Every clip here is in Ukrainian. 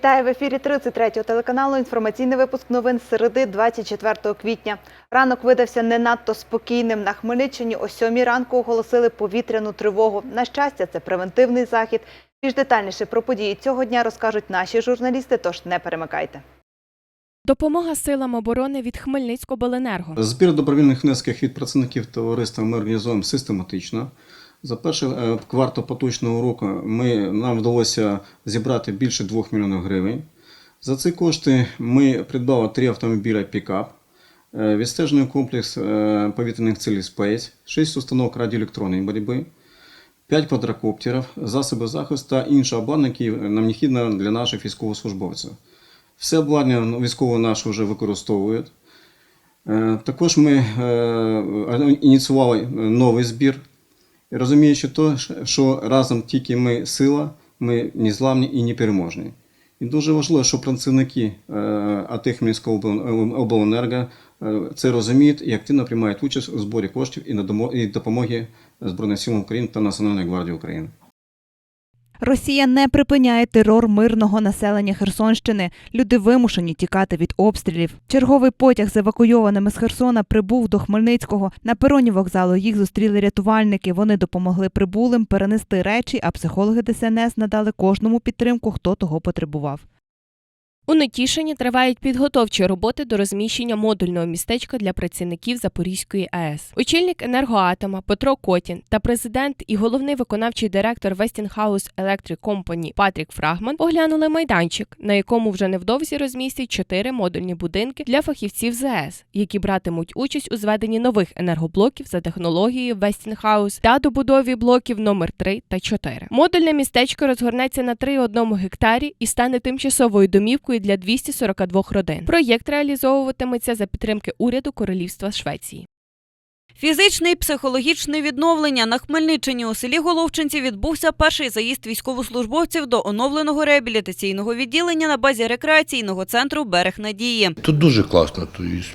Вітаю в ефірі 33-го телеканалу. Інформаційний випуск новин середи 24 квітня. Ранок видався не надто спокійним. На Хмельниччині о 7 ранку оголосили повітряну тривогу. На щастя, це превентивний захід. Більш детальніше про події цього дня розкажуть наші журналісти, тож не перемикайте. Допомога силам оборони від Хмельницькобленерго. Збір добровільних внесків від працівників товариства ми організуємо систематично. За перший е, квартал поточного року ми, нам вдалося зібрати більше 2 мільйонів гривень. За ці кошти ми придбали три автомобіля пікап, е, відстежений комплекс е, повітряних цілей Space, 6 установок радіоелектронної боротьби, 5 квадрокоптерів, засоби захисту та інше обладнання, яке нам необхідно для наших військовослужбовців. Все обладнання військово наше вже використовують. Е, Також ми ініціювали новий збір, розуміючи то, що разом тільки ми сила, ми незламні і непереможні. І дуже важливо, що працівники АТХ АТ Хмельницького обленерго е, це розуміють і активно приймають участь у зборі коштів і допомоги Збройним силам України та Національної гвардії України. Росія не припиняє терор мирного населення Херсонщини. Люди вимушені тікати від обстрілів. Черговий потяг з евакуйованими з Херсона прибув до Хмельницького. На пероні вокзалу їх зустріли рятувальники. Вони допомогли прибулим перенести речі, а психологи ДСНС надали кожному підтримку, хто того потребував. У Нетішині тривають підготовчі роботи до розміщення модульного містечка для працівників Запорізької АЕС. Очільник енергоатома Петро Котін та президент і головний виконавчий директор Westinghouse Electric Company Патрік Фрагман оглянули майданчик, на якому вже невдовзі розмістять чотири модульні будинки для фахівців ЗАЕС, які братимуть участь у зведенні нових енергоблоків за технологією Westinghouse та добудові блоків номер 3 та 4. Модульне містечко розгорнеться на 3,1 гектарі і стане тимчасовою домівкою для 242 родин. Проєкт реалізовуватиметься за підтримки уряду Королівства Швеції. Фізичне і психологічне відновлення на Хмельниччині у селі Головчинці відбувся перший заїзд військовослужбовців до оновленого реабілітаційного відділення на базі рекреаційного центру Берег Надії. Тут дуже класно,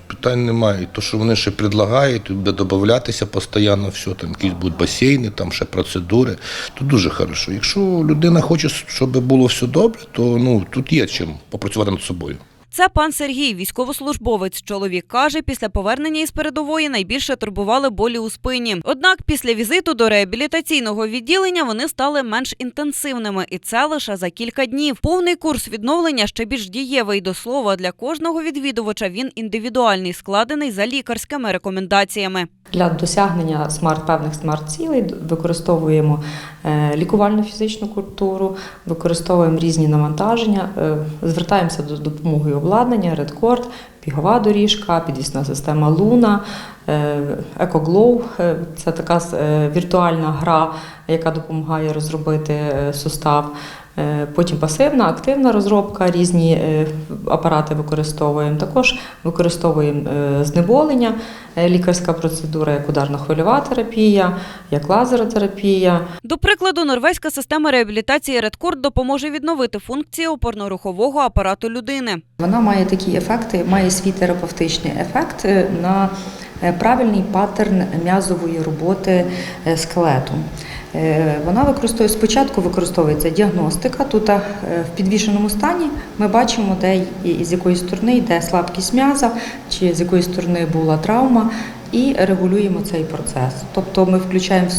питань немає. І то, що вони ще предлагають, тут буде додатися постійно все, там якісь будуть басейни, там ще процедури. Тут дуже хорошо. Якщо людина хоче, щоб було все добре, то ну тут є чим попрацювати над собою. Це пан Сергій, військовослужбовець. Чоловік каже, після повернення із передової найбільше турбували болі у спині. Однак після візиту до реабілітаційного відділення вони стали менш інтенсивними, і це лише за кілька днів. Повний курс відновлення ще більш дієвий до слова. Для кожного відвідувача він індивідуальний, складений за лікарськими рекомендаціями. Для досягнення смарт певних смарт-цілей використовуємо лікувальну фізичну культуру, використовуємо різні навантаження, е, звертаємося до допомоги обладнання, редкорд, бігова доріжка, підвісна система Луна, Екоглоу це така е, віртуальна гра, яка допомагає розробити е, сустав. Е, Потім пасивна, активна розробка, різні е, апарати використовуємо. Також використовуємо е, знеболення, лікарська процедура, як ударно-хвильова терапія, як лазеротерапія. До прикладу, норвезька система реабілітації Редкорд допоможе відновити функції опорно-рухового апарату людини. Вона має такі ефекти, має свій терапевтичний ефект на правильний паттерн м'язової роботи скелету. Е, Вона використовує спочатку використовується діагностика. Тут е, в підвішеному стані ми бачимо, де з якої сторони йде слабкість м'яза, чи з якої сторони була травма, і регулюємо цей процес. Тобто ми включаємо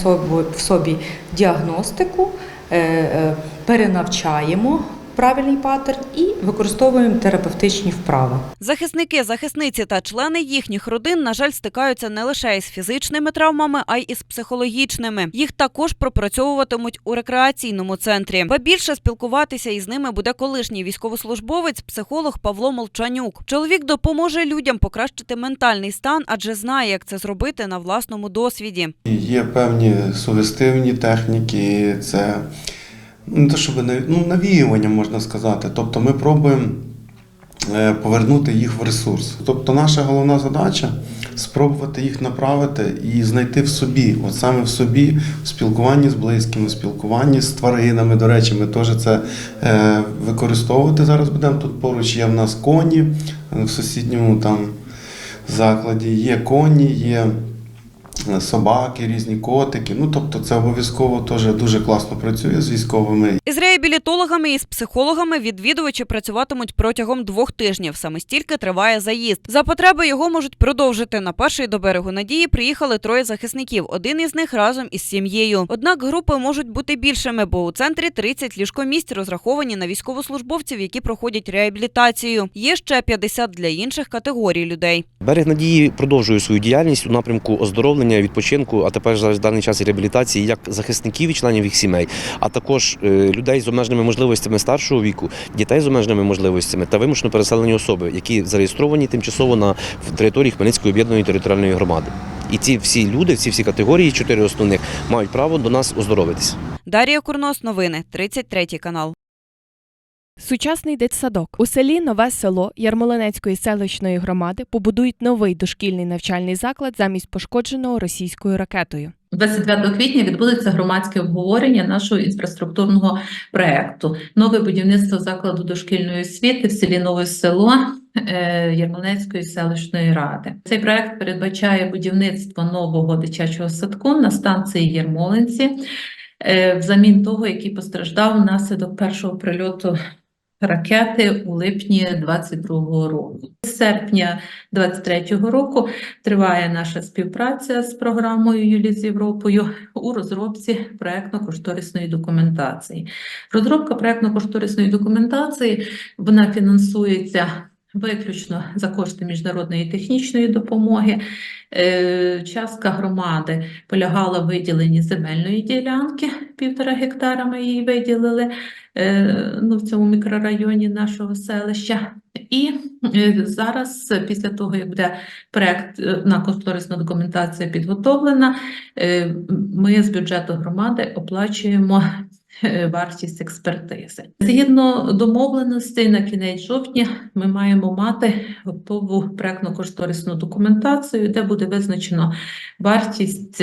в собі, діагностику, е, перенавчаємо правильний паттерн і використовуємо терапевтичні вправи. Захисники, захисниці та члени їхніх родин, на жаль, стикаються не лише із фізичними травмами, а й із психологічними. Їх також пропрацьовуватимуть у рекреаційному центрі. Ба більше спілкуватися із ними буде колишній військовослужбовець, психолог Павло Молчанюк. Чоловік допоможе людям покращити ментальний стан, адже знає, як це зробити на власному досвіді. Є певні сугестивні техніки, це не те, щоб ну, навіювання можна сказати. Тобто ми пробуємо е, повернути їх в ресурс. Тобто наша головна задача спробувати їх направити і знайти в собі, от саме в собі, в спілкуванні з близькими, в спілкуванні з тваринами. До речі, ми теж це е, використовувати зараз будемо. Тут поруч є в нас коні, в сусідньому там закладі є коні, є собаки, різні котики. Ну тобто, це обов'язково теж дуже класно працює з військовими. Із реабілітологами і з психологами відвідувачі працюватимуть протягом двох тижнів. Саме стільки триває заїзд. За потреби його можуть продовжити. На перший до берегу надії приїхали троє захисників. Один із них разом із сім'єю. Однак групи можуть бути більшими, бо у центрі 30 ліжкомісць розраховані на військовослужбовців, які проходять реабілітацію. Є ще 50 для інших категорій людей. Берег надії продовжує свою діяльність у напрямку оздоровлення, відпочинку, а тепер зараз в даний час реабілітації як захисників і членів їх сімей, а також е, людей з обмеженими можливостями старшого віку, дітей з обмеженими можливостями та вимушено переселені особи, які зареєстровані тимчасово на території Хмельницької об'єднаної територіальної громади. І ці всі люди, ці всі категорії, чотири основних, мають право до нас оздоровитися. Дар'я Курнос, новини, 33 канал. Сучасний дитсадок у селі Нове село Ярмолинецької селищної громади побудують новий дошкільний навчальний заклад замість пошкодженого російською ракетою. 29 квітня відбудеться громадське обговорення нашого інфраструктурного проекту. Нове будівництво закладу дошкільної освіти в селі Нове село е, Ярмолинецької селищної ради. Цей проект передбачає будівництво нового дитячого садку на станції Ярмолинці е, взамін того, який постраждав внаслідок першого прильоту ракети у липні 22 року. З серпня 23 року триває наша співпраця з програмою Юлі з Європою у розробці проектно-кошторисної документації. Розробка проектно-кошторисної документації вона фінансується виключно за кошти міжнародної технічної допомоги. Е, Частка громади полягала в виділенні земельної ділянки, півтора гектара ми її виділили е, ну, в цьому мікрорайоні нашого селища. І е, зараз, після того, як буде проект на кошторисна документація підготовлена, ми з бюджету громади оплачуємо вартість експертизи. Згідно домовленостей, на кінець жовтня ми маємо мати готову проектно-кошторисну документацію, де буде визначено вартість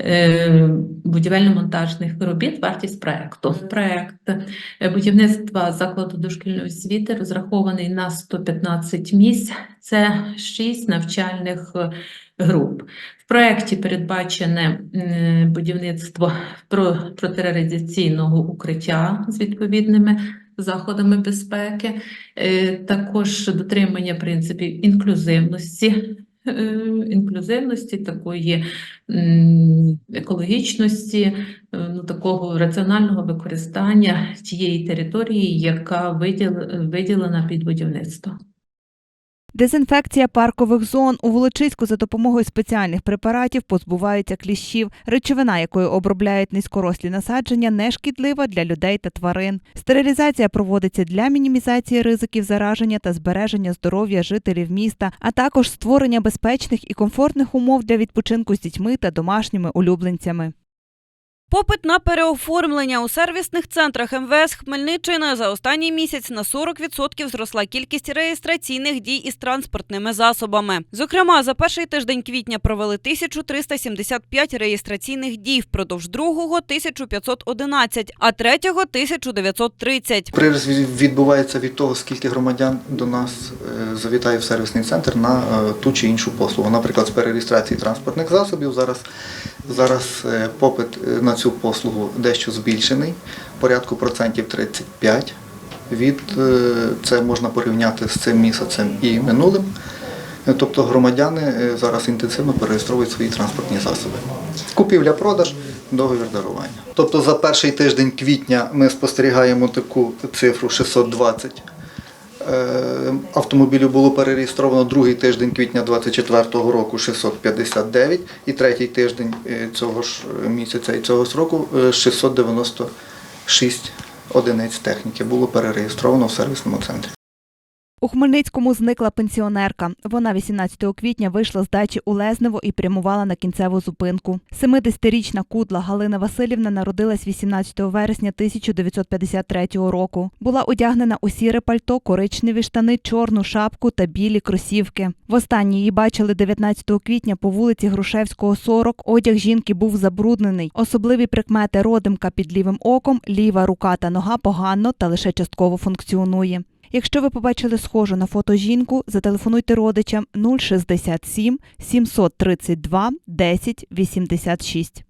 е, будівельно-монтажних робіт, вартість проекту. Проект е, будівництва закладу дошкільної освіти розрахований на 115 місць. Це 6 навчальних е, груп. В проєкті передбачене будівництво про- протирадіаційного укриття з відповідними заходами безпеки, е, також дотримання принципів інклюзивності. е, Інклюзивності, такої екологічності, е, ну, такого раціонального використання тієї території, яка виділена під будівництво. Дезінфекція паркових зон у Волочиську за допомогою спеціальних препаратів позбуваються кліщів. Речовина, якою обробляють низькорослі насадження, не шкідлива для людей та тварин. Стерилізація проводиться для мінімізації ризиків зараження та збереження здоров'я жителів міста, а також створення безпечних і комфортних умов для відпочинку з дітьми та домашніми улюбленцями. Попит на переоформлення у сервісних центрах МВС Хмельниччини за останній місяць на 40% зросла кількість реєстраційних дій із транспортними засобами. Зокрема, за перший тиждень квітня провели 1375 реєстраційних дій, впродовж другого – 1511, а третього – 1930. Приріст від- відбувається від того, скільки громадян до нас е, завітає в сервісний центр на е, ту чи іншу послугу. Наприклад, з перереєстрації транспортних засобів зараз, зараз е, попит на цю послугу дещо збільшений, порядку процентів 35. Від, е, це можна порівняти з цим місяцем і минулим. Е, Тобто громадяни е, зараз інтенсивно перереєстровують свої транспортні засоби. Купівля-продаж, договір дарування. Тобто за перший тиждень квітня ми спостерігаємо таку цифру 620 е, автомобілів було перереєстровано другий тиждень квітня 2024 року 659 і третій тиждень е, цього ж місяця і цього року е, 696 одиниць техніки було перереєстровано в сервісному центрі. У Хмельницькому зникла пенсіонерка. Вона 18 квітня вийшла з дачі у Лезнево і прямувала на кінцеву зупинку. 70-річна кудла Галина Васильівна народилась 18 вересня 1953 року. Була одягнена у сіре пальто, коричневі штани, чорну шапку та білі кросівки. Востаннє її бачили 19 квітня по вулиці Грушевського, 40. Одяг жінки був забруднений. Особливі прикмети родимка під лівим оком, ліва рука та нога погано та лише частково функціонує. Якщо ви побачили схожу на фото жінку, зателефонуйте родичам 067 732 10 86.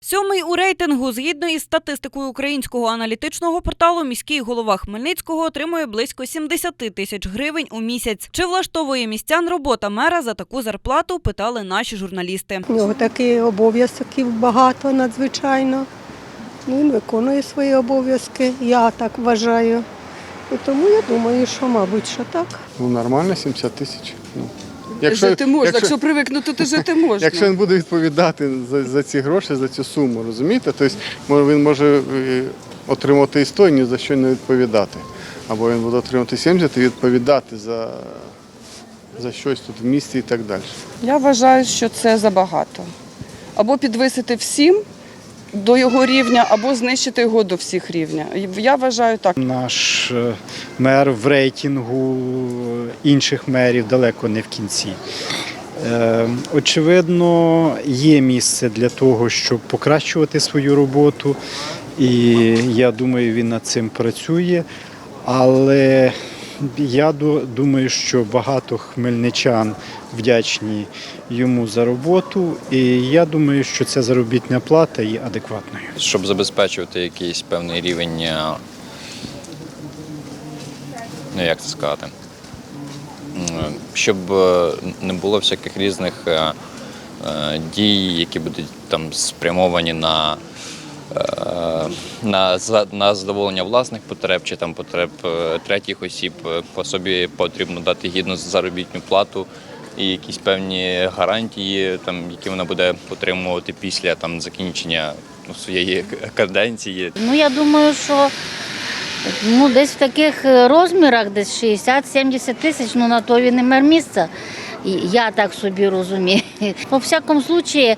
Сьомий у рейтингу, згідно із статистикою українського аналітичного порталу, міський голова Хмельницького отримує близько 70 тисяч гривень у місяць. Чи влаштовує містян робота мера за таку зарплату? Питали наші журналісти. У нього таких обов'язків багато надзвичайно. Ну, Він виконує свої обов'язки, я так вважаю. І тому я думаю, що, мабуть, що так. Ну, нормально, 70 тисяч. Ну, жити можна, якщо, привикнути, то жити можна. якщо він буде відповідати за, за ці гроші, за цю суму, розумієте? Тобто він може е, отримати і 100, і ні за що не відповідати. Або він буде отримати 70 і відповідати за, за щось тут в місті і так далі. Я вважаю, що це забагато. Або підвисити всім до його рівня, або знищити його до всіх рівня. Я вважаю так. Наш е, мер в рейтингу інших мерів далеко не в кінці. Е, Очевидно, є місце для того, щоб покращувати свою роботу, і я думаю, він над цим працює. Але я ду- думаю, що багато хмельничан вдячні йому за роботу, і я думаю, що ця заробітна плата є адекватною. щоб забезпечувати якийсь певний рівень, е, ну як це сказати, щоб е, не було всяких різних е, дій, які будуть там спрямовані на, на, на задоволення власних потреб чи там потреб е, третіх осіб. Е, По собі потрібно дати гідну заробітну плату. І якісь певні гарантії, там, які вона буде отримувати після там, закінчення ну, своєї каденції. Ну, я думаю, що ну, десь в таких е, розмірах, десь 60-70 тисяч, ну на то він і мер місця. Я так собі розумію. По всякому случаї,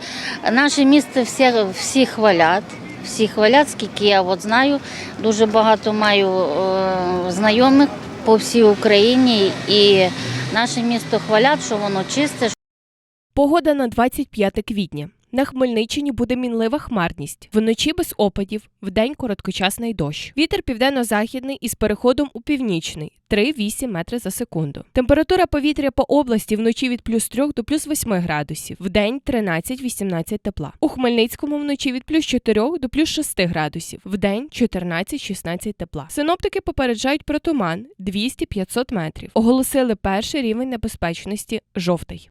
наше місце всі, всі хвалять. Всі хвалять, скільки я от знаю. Дуже багато маю е, знайомих по всій Україні. І наше місто хвалять, що воно чисте, Погода на 25 квітня. На Хмельниччині буде мінлива хмарність. Вночі без опадів, вдень короткочасний дощ. Вітер південно-західний із переходом у північний 3-8 метри за секунду. Температура повітря по області вночі від плюс 3 до плюс 8 градусів, вдень 13-18 тепла. У Хмельницькому вночі від плюс 4 до плюс 6 градусів, вдень 14-16 тепла. Синоптики попереджають про туман 200-500 метрів. Оголосили перший рівень небезпечності жовтий.